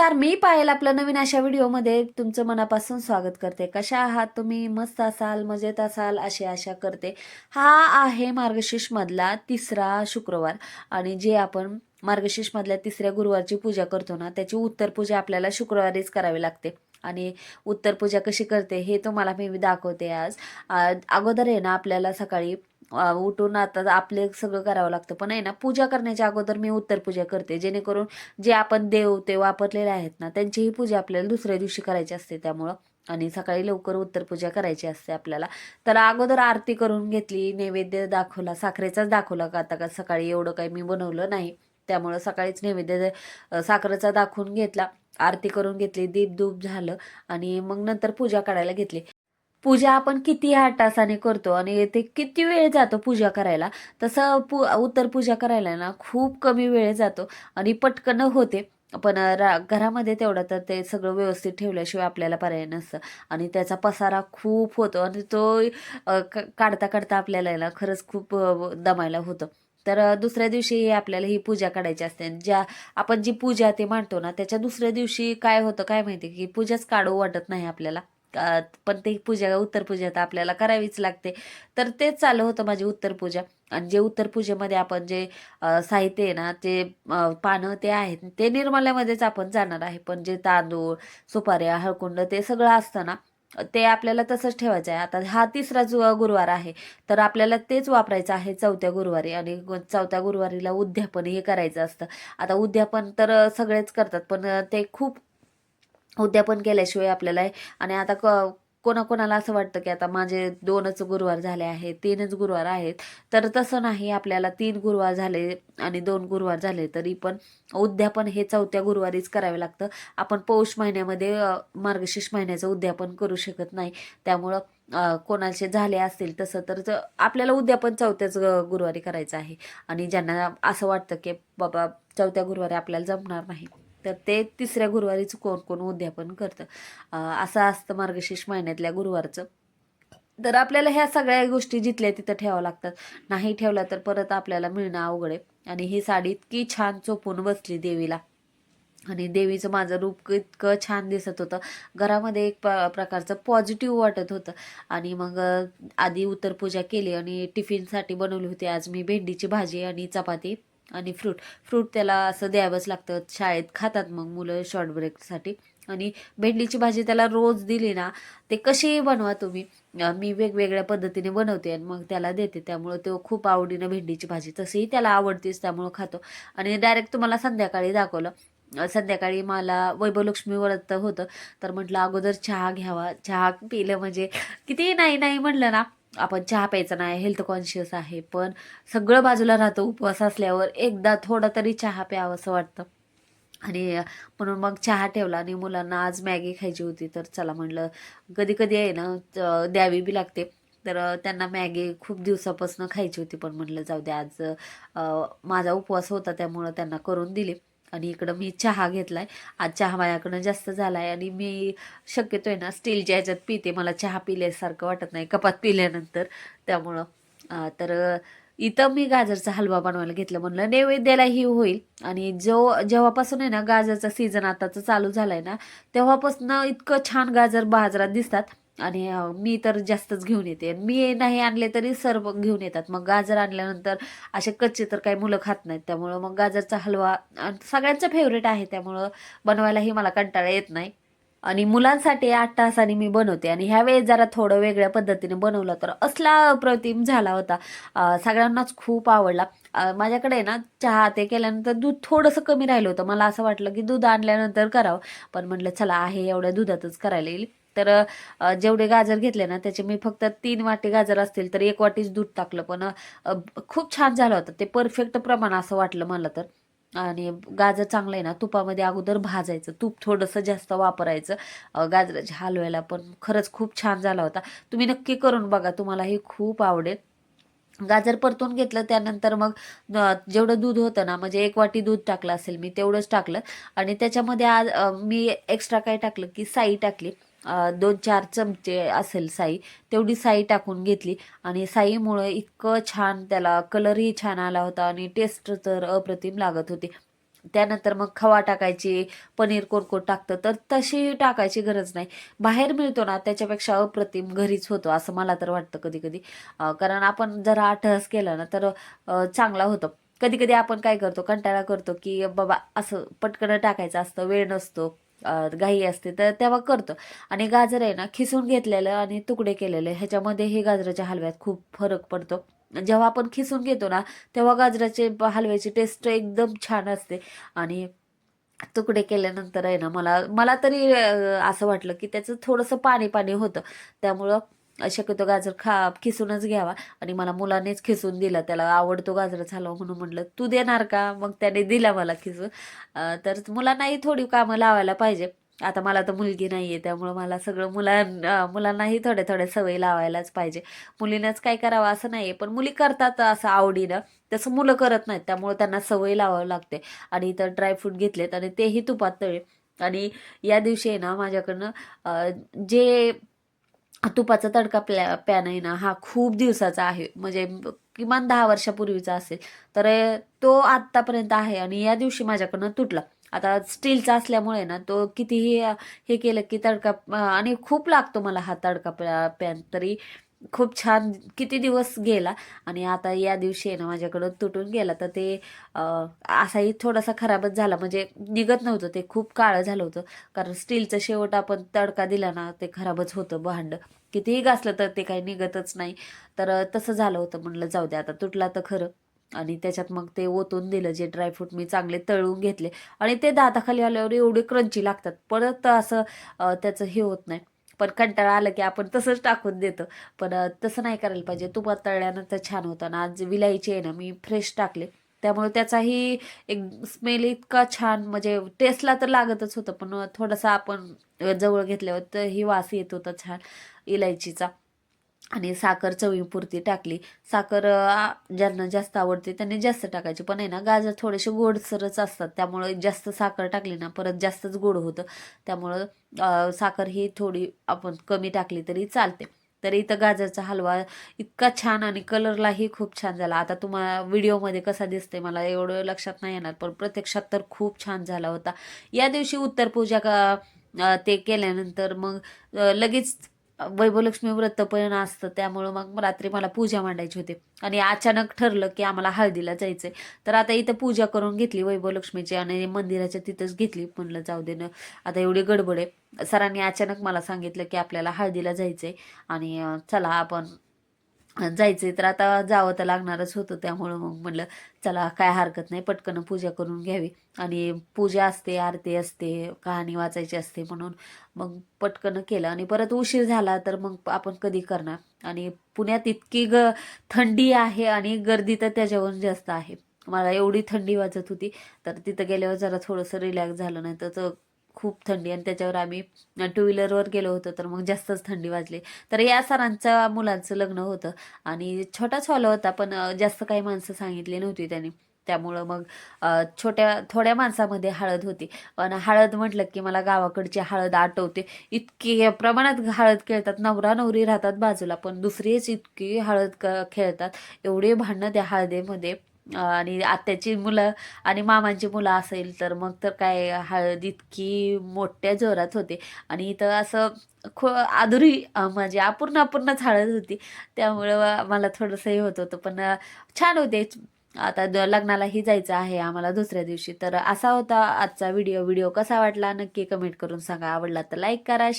नमस्कार मी पायल आपलं नवीन अशा व्हिडिओमध्ये तुमचं मनापासून स्वागत करते. कशा आहात तुम्ही? मस्त असाल मजेत असाल अशी आशा करते. हा आहे मार्गशीर्षमधला तिसरा शुक्रवार आणि जे आपण मार्गशीर्षमधल्या तिसऱ्या गुरुवारची पूजा करतो ना त्याची उत्तर पूजा आपल्याला शुक्रवारीच करावी लागते. आणि उत्तर पूजा कशी करते हे तुम्हाला मी दाखवते आज. अगोदर आहे ना आपल्याला सकाळी उठून आता आपले सगळं करावं लागतं. पण आहे ना पूजा करण्याच्या अगोदर मी उत्तर पूजा करते. जेणेकरून जे आपण देव ते वापरलेले आहेत ना त्यांचीही पूजा आपल्याला दुसऱ्या दिवशी करायची असते त्यामुळं. आणि सकाळी लवकर उत्तर पूजा करायची असते आपल्याला. तर अगोदर आरती करून घेतली नैवेद्य दाखवला साखरेचाच दाखवला का? आता का सकाळी एवढं काही मी बनवलं नाही. त्यामुळं सकाळीच नैवेद्य साखरेचा दाखवून घेतला आरती करून घेतली दीप धूप झालं आणि मग नंतर पूजा करायला घेतली. पूजा आपण किती आठ तासाने करतो आणि ते किती वेळ जातो पूजा करायला? तसं पू उत्तर पूजा करायला ना खूप कमी वेळ जातो आणि पटकन होते. पण रा घरामध्ये तेवढं तर ते सगळं व्यवस्थित ठेवल्याशिवाय आपल्याला पर्याय नसतं आणि त्याचा पसारा खूप होतो आणि तो क- काढता काढता आपल्याला ना खरंच खूप दमायला होतं. तर दुसऱ्या दिवशी आपल्याला ही पूजा काढायची असते आणि ज्या आपण जी पूजा ते मांडतो ना त्याच्या दुसऱ्या दिवशी काय होतं काय माहिती की पूजाच काढू वाटत नाही आपल्याला. पण ते पूजा उत्तर पूजा तर आपल्याला करावीच लागते. तर तेच चालू होतं माझी उत्तर पूजा. आणि जे उत्तर पूजेमध्ये आपण जे साहित्य आहे ना ते पानं ते आहेत ते निर्मल्यामध्येच आपण जाणार आहे. पण जे तांदूळ सुपाऱ्या हळकुंड ते सगळं असतं ना ते आपल्याला तसंच ठेवायचं आहे. आता हा तिसरा जो गुरुवार आहे तर आपल्याला तेच वापरायचं आहे चौथ्या गुरुवारी. आणि चौथ्या गुरुवारीला उद्यापन हे करायचं असतं. आता उद्यापन तर सगळेच करतात पण ते खूप उद्यापन केल्याशिवाय आपल्याला आणि आता क कोणाकोणाला असं वाटतं की आता माझे दोनच गुरुवार झाले आहेत तीनच गुरुवार आहेत. तर तसं नाही आपल्याला तीन गुरुवार झाले आणि दोन गुरुवार झाले तरी पण उद्यापन हे चौथ्या गुरुवारीच करावे लागतं. आपण पौष महिन्यामध्ये मार्गशीर्ष महिन्याचं उद्यापन करू शकत नाही. त्यामुळं कोणाचे झाले असतील तसं तर आपल्याला उद्यापन चौथ्याच गुरुवारी करायचं आहे. आणि ज्यांना असं वाटतं की बाबा चौथ्या गुरुवारी आपल्याला जमणार नाही. तर ते तिसऱ्या गुरुवारीच कोण कोण उद्यापन करतं. असं असतं मार्गशीर्ष महिन्यातल्या गुरुवारचं. तर आपल्याला ह्या सगळ्या गोष्टी जिथल्या तिथं ठेवावं लागतात. नाही ठेवल्या तर परत आपल्याला मिळणं अवघड आहे. आणि ही साडी इतकी छान चोपून बसली देवीला. आणि देवीचं माझं रूप इतकं छान दिसत होतं. घरामध्ये एक प प्रकारचं पॉझिटिव्ह वाटत होतं. आणि मग आधी उत्तर पूजा केली आणि टिफिनसाठी बनवली होती. आज मी भेंडीची भाजी आणि चपाती. आणि फ्रूट. फ्रूट त्याला असं द्यावंच लागतं. शाळेत खातात मग मुलं शॉर्ट ब्रेकसाठी आणि भेंडीची भाजी त्याला रोज दिली ना ते कशीही बनवा तुम्ही. मी वेगवेगळ्या पद्धतीने बनवते आणि मग त्याला देते. त्यामुळं तो खूप आवडीनं भेंडीची भाजी. तशीही त्याला आवडतेच त्यामुळं खातो. आणि डायरेक्ट तुम्हाला संध्याकाळी दाखवलं. संध्याकाळी मला वैभवलक्ष्मी व्रत होतं. तर म्हटलं अगोदर चहा घ्यावा. चहा पिलं म्हणजे किती नाही नाही म्हणलं ना आपण चहा प्यायचा नाही हेल्थ कॉन्शियस आहे पण सगळं बाजूला राहतं उपवास असल्यावर एकदा थोडा तरी चहा प्यावं असं वाटतं. आणि म्हणून मग चहा ठेवला आणि मुलांना आज मॅगी खायची होती तर चला म्हणलं कधी कधी आहे ना द्यावी बी लागते. तर त्यांना मॅगी खूप दिवसापासून खायची होती पण म्हटलं जाऊ द्या आज माझा उपवास होता त्यामुळं त्यांना करून दिली. आणि इकडं मी चहा घेतलाय. आज चहा माझ्याकडनं जास्त झालाय आणि मी शक्यतो आहे ना स्टीलच्या ह्याच्यात पिते. मला चहा पिल्यासारखं वाटत नाही. कपात पिल्यानंतर. त्यामुळं तर इथं मी गाजरचा हलवा बनवायला घेतलं. म्हणलं नैवेद्यालाही होईल. आणि जो जेव्हापासून आहे ना गाजरचा सीझन आताचं चालू झाला आहे ना तेव्हापासून इतकं छान गाजर बाजारात दिसतात. आणि मी तर जास्तच घेऊन येते. मी नाही आणले तरी सर्व घेऊन येतात. मग गाजर आणल्यानंतर असे कच्चे तर काही मुलं खात नाहीत. त्यामुळं मग गाजरचा हलवा सगळ्यांचं सगळ्यांचा फेवरेट आहे. त्यामुळं बनवायलाही मला कंटाळा येत नाही. आणि मुलांसाठी आठ तासांनी मी बनवते. आणि ह्यावेळेस जरा थोडं वेगळ्या पद्धतीने बनवलं तर असला अप्रतिम झाला होता. सगळ्यांनाच खूप आवडला. माझ्याकडे ना चहा ते केल्यानंतर दूध थोडंसं कमी राहिलं होतं. मला असं वाटलं की दूध आणल्यानंतर करावं. पण म्हटलं चला आहे एवढ्या दुधातच करायला येईल. तर जेवढे गाजर घेतले ना त्याचे मी फक्त तीन वाटी गाजर असतील तर एक वाटीच दूध टाकलं. पण खूप छान झालं होतं. ते परफेक्ट प्रमाण असं वाटलं मला तर. आणि गाजर चांगलं आहे ना तुपामध्ये अगोदर भाजायचं. तूप थोडंसं जास्त वापरायचं. गाजराच्या हलव्याला पण खरंच खूप छान झाला होता. तुम्ही नक्की करून बघा तुम्हाला हे खूप आवडेल. गाजर परतून घेतलं त्यानंतर मग जेवढं दूध होतं ना म्हणजे एक वाटी दूध टाकलं असेल मी तेवढंच टाकलं. आणि त्याच्यामध्ये आज मी एक्स्ट्रा काय टाकलं की साई टाकली. दोन चार चमचे असेल साई तेवढी साई टाकून घेतली. आणि साईमुळं इतकं छान त्याला कलरही छान आला होता आणि टेस्ट तर अप्रतिम लागत होती. त्यानंतर मग खवा टाकायची पनीर कोरकोट टाकतं तर तशी टाकायची गरज नाही. बाहेर मिळतो ना त्याच्यापेक्षा अप्रतिम घरीच होतो असं मला तर वाटतं कधी कधी कारण आपण जरा आठस केलं ना तर चांगला होतो. कधी कधी आपण काय करतो कंटाळा करतो की बाबा असं पटकन टाकायचं असतं वेळ नसतो. घाई असते तर तेव्हा करतं. आणि गाजर आहे ना खिसून घेतलेलं आणि तुकडे केलेले ह्याच्यामध्ये हे गाजराच्या हलव्यात खूप फरक पडतो. जेव्हा आपण खिसून घेतो ना तेव्हा गाजराचे हलव्याची टेस्ट एकदम छान असते. आणि तुकडे केल्यानंतर आहे ना मला मला तरी असं वाटलं की त्याचं थोडंसं पाणी पाणी होतं. त्यामुळं शक्यतो गाजर खा खिसूनच घ्यावा. आणि मला मुलानेच खिसून दिला. त्याला आवडतो गाजराचा हलवा म्हणून म्हटलं तू देणार का? मग त्याने दिला मला खिसून. तर मुलांनाही थोडी कामं लावायला पाहिजे. आता मला तर मुलगी नाही आहे त्यामुळं मला सगळं मुलां मुलांनाही थोड्या थोड्या सवयी लावायलाच पाहिजे. मुलीनंच काय करावं असं नाही आहे पण मुली करतात असं आवडीनं. तसं मुलं करत नाहीत त्यामुळं त्यांना सवय लावावं लागते. आणि इथं ड्रायफ्रूट घेतलेत आणि तेही तुपात तळे. आणि या दिवशी आहे ना माझ्याकडनं जे तुपाचा तडका प्लॅ पॅन आहे ना हा खूप दिवसाचा आहे. म्हणजे किमान दहा वर्षापूर्वीचा असेल. तर तो आत्तापर्यंत आहे आणि या दिवशी माझ्याकडनं तुटला. आता स्टीलचा असल्यामुळे ना तो कितीही हे केलं की तडका आणि खूप लागतो मला हा तडका पॅन तरी खूप छान किती दिवस गेला आणि आता या दिवशी आहे ना माझ्याकडं तुटून गेला. तर ते असाही थोडासा खराबच झाला. म्हणजे निघत नव्हतं. ते खूप काळं झालं होतं. कारण स्टीलचं शेवट आपण तडका दिला ना ते खराबच होतं भांड. कितीही घासलं तर ते काही निघतच नाही. तर तसं झालं होतं. म्हणलं जाऊ दे आता तुटला तर खरं. आणि त्याच्यात मग ते ओतून दिलं. जे ड्रायफ्रूट मी चांगले तळून घेतले. आणि ते दाताखाली आल्यावर एवढे क्रंची लागतात. परत असं त्याचं हे होत नाही. पण कंटाळा आलं की आपण तसंच टाकून देतो. पण तसं नाही करायला पाहिजे. तुपात तळल्यानंतर छान होतं. ना आज विलायची आहे ना मी फ्रेश टाकले. त्यामुळे त्याचाही एक स्मेल इतका छान म्हणजे टेस्टला तर लागतच होतं पण थोडासा आपण जवळ घेतल्यावर तर ही वास येत होता छान इलायचीचा. आणि साखर चवीपुरती टाकली. साखर ज्यांना जास्त आवडते त्यांनी जास्त टाकायची. पण आहे ना गाजर थोडेसे गोडसरच असतात. त्यामुळे जास्त साखर टाकली ना परत जास्तच गोड होतं. त्यामुळं साखर ही थोडी आपण कमी टाकली तरी चालते. तर इथं गाजरचा हलवा इतका छान आणि कलरलाही खूप छान झाला. आता तुम्हाला व्हिडिओमध्ये कसा दिसते मला एवढं लक्षात नाही येणार पण प्रत्यक्षात तर खूप छान झाला होता. या दिवशी उत्तर पूजा का ते केल्यानंतर मग लगेच वैभवलक्ष्मी व्रत पण असतं त्यामुळं मग रात्री मला पूजा मांडायची होती. आणि अचानक ठरलं की आम्हाला हळदीला जायचंय. तर आता इथं पूजा करून घेतली वैभवलक्ष्मीची आणि मंदिराच्या तिथंच घेतली. म्हणलं जाऊ देणं आता एवढी गडबड आहे. सरांनी अचानक मला सांगितलं की आपल्याला हळदीला जायचंय. आणि चला आपण जायचंय तर आता जावं तर लागणारच होतं त्यामुळं मग म्हटलं चला काय हरकत नाही पटकन पूजा करून घ्यावी. आणि पूजा असते आरती असते कहाणी वाचायची असते म्हणून मग पटकन केलं. आणि परत उशीर झाला तर मग आपण कधी करणार? आणि पुण्यात इतकी ग थंडी आहे आणि गर्दी तर त्याच्यावरून जास्त आहे. मला एवढी थंडी वाजत होती तर तिथं गेल्यावर जरा थोडंसं रिलॅक्स झालं नाही तर खूप थंडी आणि त्याच्यावर आम्ही टू व्हीलरवर गेलो होतो तर मग जास्तच थंडी वाजली. तर या सरांच्या मुलांचं लग्न होतं आणि छोटाच हॉल होता पण जास्त काही माणसं सांगितली नव्हती त्यांनी. त्यामुळं मग छोट्या थोड्या माणसामध्ये हळद होती. पण हळद म्हटलं की मला गावाकडची हळद आठवते. इतकी प्रमाणात हळद खेळतात नवरा नवरी राहतात बाजूला पण दुसरीच इतकी हळद क खेळतात. एवढे भांडणं त्या हळदीमध्ये आणि आत्याची मुलं आणि मामांची मुलं असेल तर मग तर काय हळद इतकी मोठ्या जोरात होते. आणि इथं असं खो अधुरी म्हणजे अपूर्ण अपूर्णच हळद होती. त्यामुळं मला थोडंसं हे होत होतं. पण छान होते. आता द- लग्नालाही जायचं आहे आम्हाला दुसऱ्या दिवशी. तर असा होता आजचा व्हिडिओ. व्हिडिओ कसा वाटला नक्की कमेंट करून सांगा. आवडला तर लाईक करा